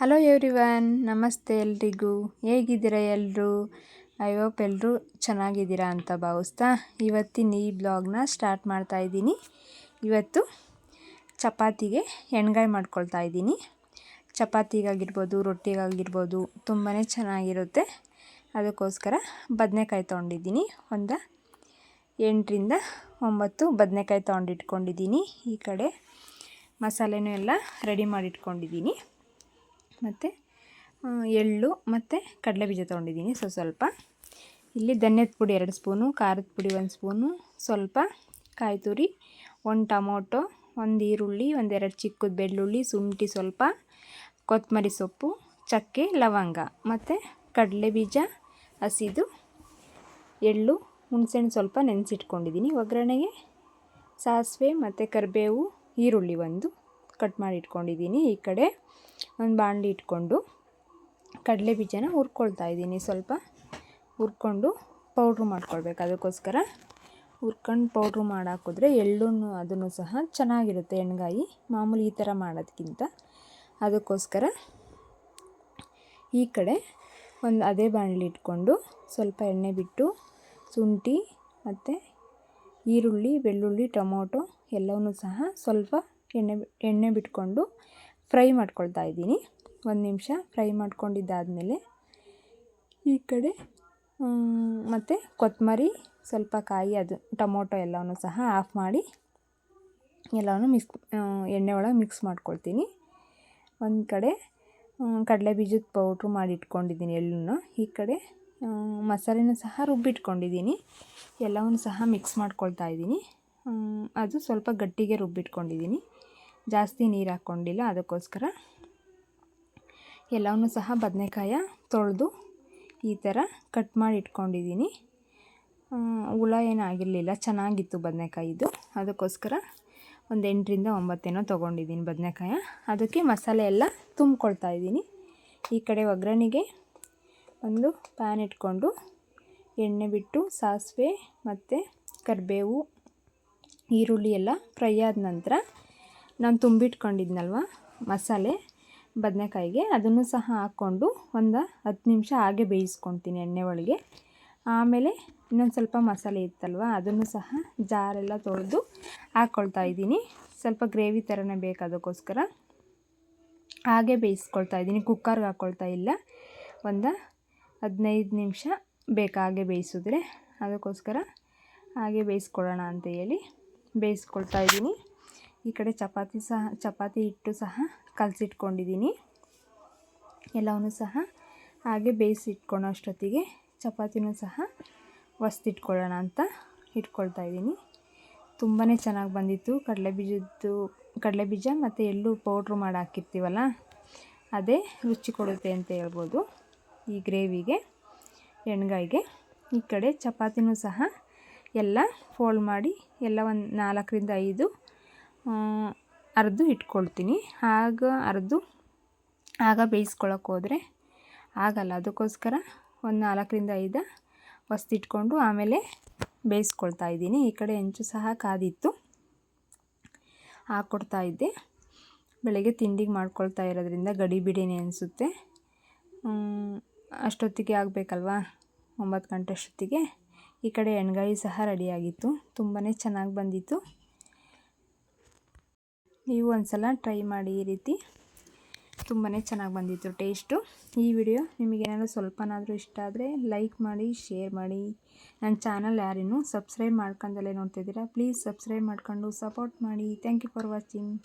Hello everyone ನಮಸ್ತೆ ಎಲ್ರಿಗೂ. ಹೇಗಿದ್ದೀರಾ ಎಲ್ಲರೂ ಐ ಹೋಪ್ ಎಲ್ಲರೂ ಚೆನ್ನಾಗಿದ್ದೀರಾ ಅಂತ ಭಾವಿಸ್ತಾ ಇವತ್ತಿನ ಈ ಬ್ಲಾಗ್ನ ಸ್ಟಾರ್ಟ್ ಮಾಡ್ತಾ ಇದ್ದೀನಿ. ಇವತ್ತು ಚಪಾತಿಗೆ ಎಣ್ಗಾಯಿ ಮಾಡ್ಕೊಳ್ತಾ ಇದ್ದೀನಿ. ಚಪಾತಿಗಾಗಿರ್ಬೋದು, ರೊಟ್ಟಿಗಾಗಿರ್ಬೋದು ತುಂಬಾ ಚೆನ್ನಾಗಿರುತ್ತೆ. ಅದಕ್ಕೋಸ್ಕರ ಬದನೆಕಾಯಿ ತೊಗೊಂಡಿದ್ದೀನಿ. ಒಂದು ಎಂಟರಿಂದ ಒಂಬತ್ತು ಬದನೆಕಾಯಿ ತೊಗೊಂಡಿಟ್ಕೊಂಡಿದ್ದೀನಿ. ಈ ಕಡೆ ಮಸಾಲೆನೂ ಎಲ್ಲ ರೆಡಿ ಮಾಡಿಟ್ಕೊಂಡಿದ್ದೀನಿ. ಮತ್ತು ಎಳ್ಳು ಮತ್ತು ಕಡಲೆ ಬೀಜ ತೊಗೊಂಡಿದ್ದೀನಿ ಸೊ ಸ್ವಲ್ಪ. ಇಲ್ಲಿ ಧನ್ಯದ ಪುಡಿ ಎರಡು ಸ್ಪೂನು, ಖಾರದ ಪುಡಿ ಒಂದು ಸ್ಪೂನು, ಸ್ವಲ್ಪ ಕಾಯಿ ತುರಿ, ಒಂದು ಟೊಮೊಟೊ, ಒಂದು ಈರುಳ್ಳಿ ಒಂದೆರಡು ಚಿಕ್ಕದ ಬೆಳ್ಳುಳ್ಳಿ, ಶುಂಠಿ ಸ್ವಲ್ಪ, ಕೊತ್ತಂಬರಿ ಸೊಪ್ಪು, ಚಕ್ಕೆ, ಲವಂಗ ಮತ್ತು ಕಡಲೆ ಬೀಜ, ಹಸಿದು, ಎಳ್ಳು, ಹುಣಸೆಹಣ್ಣು ಸ್ವಲ್ಪ ನೆನೆಸಿಟ್ಕೊಂಡಿದ್ದೀನಿ ಒಗ್ಗರಣೆಗೆ. ಸಾಸಿವೆ ಮತ್ತು ಕರಿಬೇವು, ಈರುಳ್ಳಿ ಒಂದು. ಕಟ್ ಮಾಡಿ ಇಟ್ಕೊಂಡಿದ್ದೀನಿ ಈ ಕಡೆ. ಒಂದು ಬಾಣಲಿ ಇಟ್ಕೊಂಡು ಕಡಲೆ ಬೀಜನ ಹುರ್ಕೊಳ್ತಾ ಇದ್ದೀನಿ. ಸ್ವಲ್ಪ ಹುರ್ಕೊಂಡು ಪೌಡ್ರ್ ಮಾಡ್ಕೊಳ್ಬೇಕು ಅದಕ್ಕೋಸ್ಕರ. ಹುರ್ಕೊಂಡು ಪೌಡ್ರ್ ಮಾಡಿ ಹಾಕಿದ್ರೆ ಎಳ್ಳು ಅದನ್ನು ಸಹ ಚೆನ್ನಾಗಿರುತ್ತೆ ಎಣ್ಗಾಯಿ. ಮಾಮೂಲಿ ಈ ಥರ ಮಾಡೋದಕ್ಕಿಂತ ಅದಕ್ಕೋಸ್ಕರ ಈ ಕಡೆ ಒಂದು ಅದೇ ಬಾಣಲಿ ಇಟ್ಕೊಂಡು ಸ್ವಲ್ಪ ಎಣ್ಣೆ ಬಿಟ್ಟು ಶುಂಠಿ ಮತ್ತು ಈರುಳ್ಳಿ, ಬೆಳ್ಳುಳ್ಳಿ, ಟೊಮೊಟೊ ಎಲ್ಲವನ್ನೂ ಸಹ ಸ್ವಲ್ಪ ಎಣ್ಣೆ ಎಣ್ಣೆ ಬಿಟ್ಕೊಂಡು ಫ್ರೈ ಮಾಡ್ಕೊಳ್ತಾ ಇದ್ದೀನಿ. ಒಂದು ನಿಮಿಷ ಫ್ರೈ ಮಾಡ್ಕೊಂಡಿದ್ದಾದಮೇಲೆ ಈ ಕಡೆ ಮತ್ತು ಕೊತ್ತಂಬರಿ ಸ್ವಲ್ಪ ಕಾಯಿ, ಅದು ಟೊಮೊಟೊ ಎಲ್ಲವನ್ನು ಸಹ ಆಫ್ ಮಾಡಿ ಎಲ್ಲವನ್ನು ಮಿಕ್ಸ್ ಎಣ್ಣೆ ಒಳಗೆ ಮಿಕ್ಸ್ ಮಾಡ್ಕೊಳ್ತೀನಿ. ಒಂದು ಕಡೆ ಕಡಲೆ ಬೀಜದ ಪೌಡ್ರು ಮಾಡಿ ಇಟ್ಕೊಂಡಿದ್ದೀನಿ ಎಳ್ಳನ್ನು ಈ ಕಡೆ ಮಸಾಲೆನ ಸಹ ರುಬ್ಬಿಟ್ಕೊಂಡಿದ್ದೀನಿ. ಎಲ್ಲವನ್ನು ಸಹ ಮಿಕ್ಸ್ ಮಾಡ್ಕೊಳ್ತಾ ಇದ್ದೀನಿ. ಅದು ಸ್ವಲ್ಪ ಗಟ್ಟಿಗೆ ರುಬ್ಬಿಟ್ಕೊಂಡಿದ್ದೀನಿ. ಜಾಸ್ತಿ ನೀರು ಹಾಕ್ಕೊಂಡಿಲ್ಲ ಅದಕ್ಕೋಸ್ಕರ ಎಲ್ಲವನ್ನೂ ಸಹ ಬದನೆಕಾಯ ತೊಳೆದು ಈ ಥರ ಕಟ್ ಮಾಡಿ ಇಟ್ಕೊಂಡಿದ್ದೀನಿ. ಹುಳ ಏನಾಗಿರಲಿಲ್ಲ ಚೆನ್ನಾಗಿತ್ತು ಬದನೆಕಾಯಿದು ಅದಕ್ಕೋಸ್ಕರ ಒಂದು ಎಂಟರಿಂದ ಒಂಬತ್ತೇನೋ ತೊಗೊಂಡಿದ್ದೀನಿ ಬದನೆಕಾಯ. ಅದಕ್ಕೆ ಮಸಾಲೆ ಎಲ್ಲ ತುಂಬ್ಕೊಳ್ತಾ ಇದ್ದೀನಿ. ಈ ಕಡೆ ಒಗ್ಗರಣೆಗೆ ಒಂದು ಪ್ಯಾನ್ ಇಟ್ಕೊಂಡು ಎಣ್ಣೆ ಬಿಟ್ಟು ಸಾಸಿವೆ ಮತ್ತು ಕರಿಬೇವು, ಈರುಳ್ಳಿ ಎಲ್ಲ ಫ್ರೈ ಆದ ನಂತರ ನಾನು ತುಂಬಿಟ್ಕೊಂಡಿದ್ನಲ್ವ ಮಸಾಲೆ, ಬದನೆಕಾಯಿಗೆ. ಅದನ್ನು ಸಹ ಹಾಕ್ಕೊಂಡು ಒಂದು ಹತ್ತು ನಿಮಿಷ ಹಾಗೆ ಬೇಯಿಸ್ಕೊತೀನಿ ಎಣ್ಣೆ ಒಳಗೆ. ಆಮೇಲೆ ಇನ್ನೊಂದು ಸ್ವಲ್ಪ ಮಸಾಲೆ ಇತ್ತಲ್ವ, ಅದನ್ನು ಸಹ ಜಾರೆಲ್ಲ ತೊಳೆದು ಹಾಕ್ಕೊಳ್ತಾ ಇದ್ದೀನಿ. ಸ್ವಲ್ಪ ಗ್ರೇವಿ ಥರನೇ ಬೇಕು ಅದಕ್ಕೋಸ್ಕರ. ಹಾಗೆ ಬೇಯಿಸ್ಕೊಳ್ತಾ ಇದ್ದೀನಿ, ಕುಕ್ಕರ್ಗೆ ಹಾಕ್ಕೊಳ್ತಾ ಇಲ್ಲ. ಒಂದು ಹದಿನೈದು ನಿಮಿಷ ಬೇಕಾಗೆ ಬೇಯಿಸಿದ್ರೆ. ಅದಕ್ಕೋಸ್ಕರ ಹಾಗೆ ಬೇಯಿಸ್ಕೊಳ್ಳೋಣ ಅಂತ ಹೇಳಿ ಬೇಯಿಸ್ಕೊಳ್ತಾ ಇದ್ದೀನಿ. ಈ ಕಡೆ ಚಪಾತಿ ಸಹ, ಚಪಾತಿ ಹಿಟ್ಟು ಸಹ ಕಲಸಿಟ್ಕೊಂಡಿದ್ದೀನಿ. ಎಲ್ಲವನ್ನು ಸಹ ಹಾಗೆ ಬೇಯಿಸಿ ಇಟ್ಕೊಳ್ಳೋ ಅಷ್ಟೊತ್ತಿಗೆ. ಚಪಾತಿನೂ ಸಹ ಒಸ್ತಿಟ್ಕೊಳ್ಳೋಣ ಅಂತ ಇಟ್ಕೊಳ್ತಾ ಇದ್ದೀನಿ. ತುಂಬಾ ಚೆನ್ನಾಗಿ ಬಂದಿತ್ತು. ಕಡಲೆ ಬೀಜದ್ದು, ಕಡಲೆ ಬೀಜ ಮತ್ತು ಎಳ್ಳು ಪೌಡ್ರು ಮಾಡಿ ಹಾಕಿರ್ತೀವಲ್ಲ, ಅದೇ ರುಚಿ ಕೊಡುತ್ತೆ ಅಂತ ಹೇಳ್ಬೋದು. ಈ ಗ್ರೇವಿಗೆ, ಎಣ್ಗಾಯಿಗೆ. ಈ ಕಡೆ ಚಪಾತಿನೂ ಸಹ ಎಲ್ಲ ಫೋಲ್ಡ್ ಮಾಡಿ ಎಲ್ಲ ಒಂದು ನಾಲ್ಕರಿಂದ ಐದು ಅರ್ದು ಇಟ್ಕೊಳ್ತೀನಿ. ಆಗ ಅರೆದು, ಆಗ ಬೇಯಿಸ್ಕೊಳಕ್ಕೆ ಹೋದರೆ ಆಗಲ್ಲ. ಅದಕ್ಕೋಸ್ಕರ ಒಂದು ನಾಲ್ಕರಿಂದ ಐದು ಹೊಸ್ತಿಟ್ಕೊಂಡು ಆಮೇಲೆ ಬೇಯಿಸ್ಕೊಳ್ತಾ ಇದ್ದೀನಿ. ಈ ಕಡೆ ಹೆಂಚು ಸಹ ಕಾದಿತ್ತು. ಹಾಕ್ಕೊಡ್ತಾ ಇದ್ದೆ. ಬೆಳಗ್ಗೆ ತಿಂಡಿಗೆ ಮಾಡ್ಕೊಳ್ತಾ ಇರೋದ್ರಿಂದ ಗಡಿ ಬಿಡಿನೇ ಅನಿಸುತ್ತೆ. ಅಷ್ಟೊತ್ತಿಗೆ ಆಗಬೇಕಲ್ವಾ? ಒಂಬತ್ತು ಗಂಟೆ ಅಷ್ಟೊತ್ತಿಗೆ. ಈ ಕಡೆ ಎಣ್ಗಾಯಿ ಸಹ ರೆಡಿಯಾಗಿತ್ತು ತುಂಬಾ ಚೆನ್ನಾಗಿ ಬಂದಿತ್ತು. ನೀವು ಒಂದು ಸಲ ಟ್ರೈ ಮಾಡಿ ಈ ರೀತಿ. ತುಂಬಾ ಚೆನ್ನಾಗಿ ಬಂದಿತ್ತು ಟೇಸ್ಟು. ಈ ವಿಡಿಯೋ ನಿಮಗೇನಾದರೂ ಸ್ವಲ್ಪನಾದರೂ ಇಷ್ಟ ಆದರೆ ಲೈಕ್ ಮಾಡಿ, ಶೇರ್ ಮಾಡಿ. ನನ್ನ ಚಾನಲ್ ಯಾರಿನ್ನೂ ಸಬ್ಸ್ಕ್ರೈಬ್ ಮಾಡ್ಕೊಂಡಲ್ಲೇ ನೋಡ್ತಿದ್ದೀರಾ, ಪ್ಲೀಸ್ ಸಬ್ಸ್ಕ್ರೈಬ್ ಮಾಡ್ಕೊಂಡು ಸಪೋರ್ಟ್ ಮಾಡಿ. Thank you for watching.